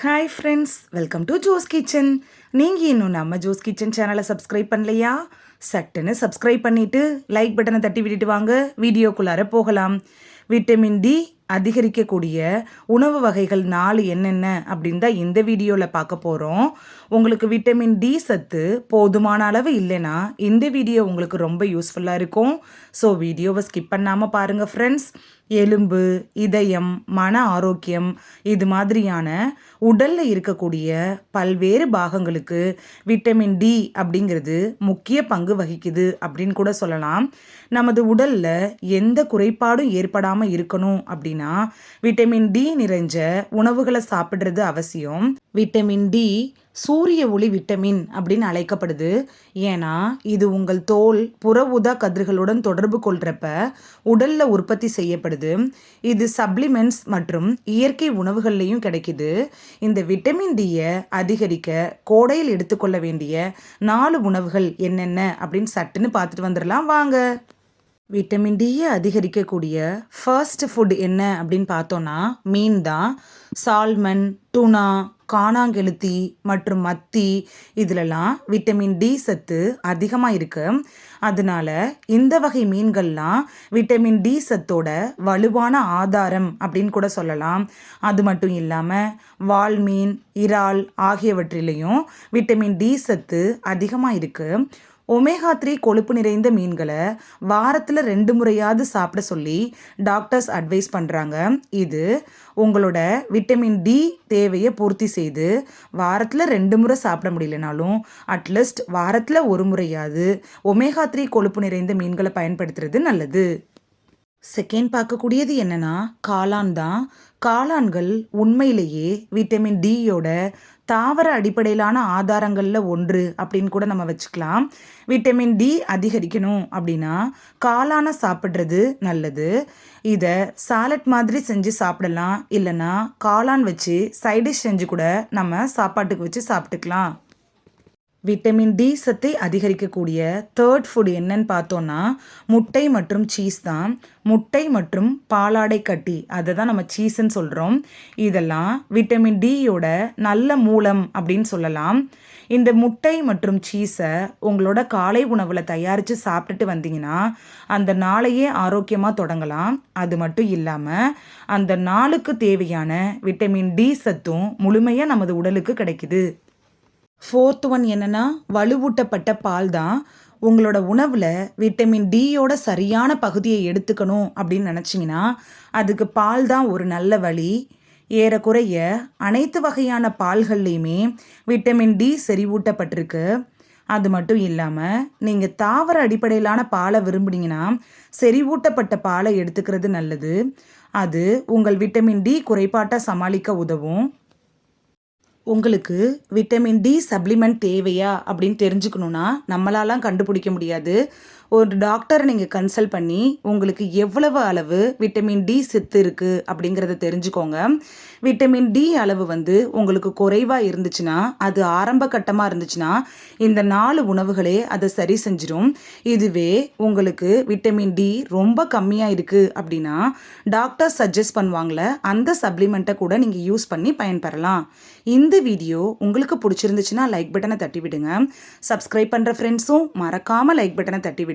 Hi friends welcome to Jo's kitchen நீங்கள் இன்னும் நம்ம ஜோஸ் கிச்சன் சேனலை சப்ஸ்கிரைப் பண்ணலையா? சட்டுன்னு சப்ஸ்கிரைப் பண்ணிவிட்டு லைக் பட்டனை தட்டி விட்டுட்டு வாங்க. வீடியோக்குள்ளார போகலாம். விட்டமின் டி அதிகரிக்கக்கூடிய உணவு வகைகள் நாலு என்னென்ன அப்படின்னு தான் இந்த வீடியோவில் பார்க்க போகிறோம் உங்களுக்கு விட்டமின் டி சத்து போதுமான அளவு இல்லைன்னா இந்த வீடியோ உங்களுக்கு ரொம்ப யூஸ்ஃபுல்லாக இருக்கும். ஸோ வீடியோவை ஸ்கிப் பண்ணாமல் பாருங்கள் ஃப்ரெண்ட்ஸ் எலும்பு இதயம் மன ஆரோக்கியம் இது மாதிரியான உடலில் இருக்கக்கூடிய பல்வேறு பாகங்களுக்கு விட்டமின் டி அப்படிங்கிறது முக்கிய பங்கு வகிக்குது அப்படின்னு கூட சொல்லலாம். நமது உடலில் எந்த குறைபாடும் ஏற்படாமல் இருக்கணும் அப்படின்னா விட்டமின் டி நிறைஞ்ச உணவுகளை சாப்பிட்றது அவசியம். விட்டமின் டி சூரிய ஒளி விட்டமின் அப்படின்னு அழைக்கப்படுது. ஏன்னா இது உங்கள் தோல் புற ஊதா கதிர்களுடன் தொடர்பு கொள்கிறப்ப உடலில் உற்பத்தி செய்யப்படுது. இது சப்ளிமெண்ட்ஸ் மற்றும் இயற்கை உணவுகள்லையும் கிடைக்குது. இந்த விட்டமின் டியை அதிகரிக்க கோடையில் எடுத்துக்கொள்ள வேண்டிய நாலு உணவுகள் என்னென்ன அப்படின்னு சட்டுன்னு பார்த்துட்டு வந்துடலாம். வாங்க. விட்டமின் டியை அதிகரிக்கக்கூடிய ஃபர்ஸ்ட் ஃபுட் என்ன அப்படின்னு பார்த்தோன்னா மீன் தான். சால்மன் டுனா காணாங்கெழுத்தி மற்றும் மத்தி இதிலெல்லாம் விட்டமின் டி சத்து அதிகமாக இருக்குது அதனால இந்த வகை மீன்கள்லாம் விட்டமின் டி சத்தோட வலுவான ஆதாரம் அப்படின்னு கூட சொல்லலாம். அது மட்டும் இல்லாமல் வால் மீன் இறால் ஆகியவற்றிலையும் விட்டமின் டி சத்து அதிகமாக இருக்குது ஒமேகா த்ரீ கொழுப்பு நிறைந்த மீன்களை வாரத்தில் ரெண்டு முறையாவது சாப்பிட சொல்லி டாக்டர்ஸ் அட்வைஸ் பண்ணுறாங்க இது உங்களோட விட்டமின் டி தேவையை பூர்த்தி செய்து வாரத்தில் ரெண்டு முறை சாப்பிட முடியலனாலும் அட்லீஸ்ட் வாரத்தில் ஒரு முறையாவது ஒமேகா த்ரீ கொழுப்பு நிறைந்த மீன்களை பயன்படுத்துறது நல்லது. செகண்ட் பார்க்கக்கூடியது என்னன்னா காளான் தான். காளான்கள் உண்மையிலேயே விட்டமின் டியோட தாவர அடிப்படையிலான ஆதாரங்களில் ஒன்று அப்படின்னு கூட நம்ம வச்சுக்கலாம். விட்டமின் டி அதிகரிக்கணும் அப்படின்னா காளானை சாப்பிட்றது நல்லது. இதை சாலட் மாதிரி செஞ்சு சாப்பிடலாம். இல்லைன்னா காளான் வச்சு சைடிஷ் செஞ்சு கூட நம்ம சாப்பாட்டுக்கு வச்சு சாப்பிட்டுக்கலாம். விட்டமின் டி சத்தை அதிகரிக்கக்கூடிய தேர்ட் ஃபுட் என்னன்னு பார்த்தோன்னா முட்டை மற்றும் சீஸ் தான். முட்டை மற்றும் பாலாடை கட்டி அதை தான் நம்ம சீஸ்ன்னு சொல்கிறோம் இதெல்லாம் விட்டமின் டியோட நல்ல மூலம் அப்படின்னு சொல்லலாம். இந்த முட்டை மற்றும் சீஸை உங்களோட காலை உணவில் தயாரித்து சாப்பிட்டுட்டு வந்தீங்கன்னா அந்த நாளையே ஆரோக்கியமாக தொடங்கலாம். அது மட்டும் இல்லாமல் அந்த நாளுக்கு தேவையான விட்டமின் டி சத்தும் முழுமையாக நமது உடலுக்கு கிடைக்குது. ஃபோர்த் ஒன் என்னென்னா வலுவூட்டப்பட்ட பால் தான் உங்களோட உணவில் விட்டமின் டியோட சரியான பகுதியை எடுத்துக்கணும் அப்படின்னு நினச்சிங்கன்னா அதுக்கு பால் தான் ஒரு நல்ல வழி. ஏறக்குறைய அனைத்து வகையான பால்கள்லேயுமே விட்டமின் டி செறிவூட்டப்பட்டிருக்கு. அது மட்டும் இல்லாமல் நீங்கள் தாவர அடிப்படையிலான பாலை விரும்புனீங்கன்னா செறிவூட்டப்பட்ட பாலை எடுத்துக்கிறது நல்லது. அது உங்கள் விட்டமின் டி குறைபாட்டை சமாளிக்க உதவும். உங்களுக்கு விட்டமின் டி சப்ளிமெண்ட் தேவையா அப்படின்னு தெரிஞ்சுக்கணுன்னா நம்மளாலாம் கண்டுபிடிக்க முடியாது. ஒரு டாக்டரை நீங்கள் கன்சல்ட் பண்ணி உங்களுக்கு எவ்வளவு அளவு விட்டமின் டி சித்து இருக்குது அப்படிங்கிறத தெரிஞ்சுக்கோங்க. விட்டமின் டி அளவு வந்து உங்களுக்கு குறைவாக இருந்துச்சுன்னா அது ஆரம்ப கட்டமாக இருந்துச்சுன்னா இந்த நாலு உணவுகளே அதை சரி செஞ்சிடும் இதுவே உங்களுக்கு விட்டமின் டி ரொம்ப கம்மியாக இருக்குது அப்படின்னா டாக்டர் சஜஸ்ட் பண்ணுவாங்களே அந்த சப்ளிமெண்ட்டை கூட நீங்கள் யூஸ் பண்ணி பயன்பெறலாம். இந்த வீடியோ உங்களுக்கு பிடிச்சிருந்துச்சுன்னா லைக் பட்டனை தட்டி விடுங்க சப்ஸ்கிரைப் பண்ணுற ஃப்ரெண்ட்ஸும் மறக்காமல் லைக் பட்டனை தட்டி விடுங்க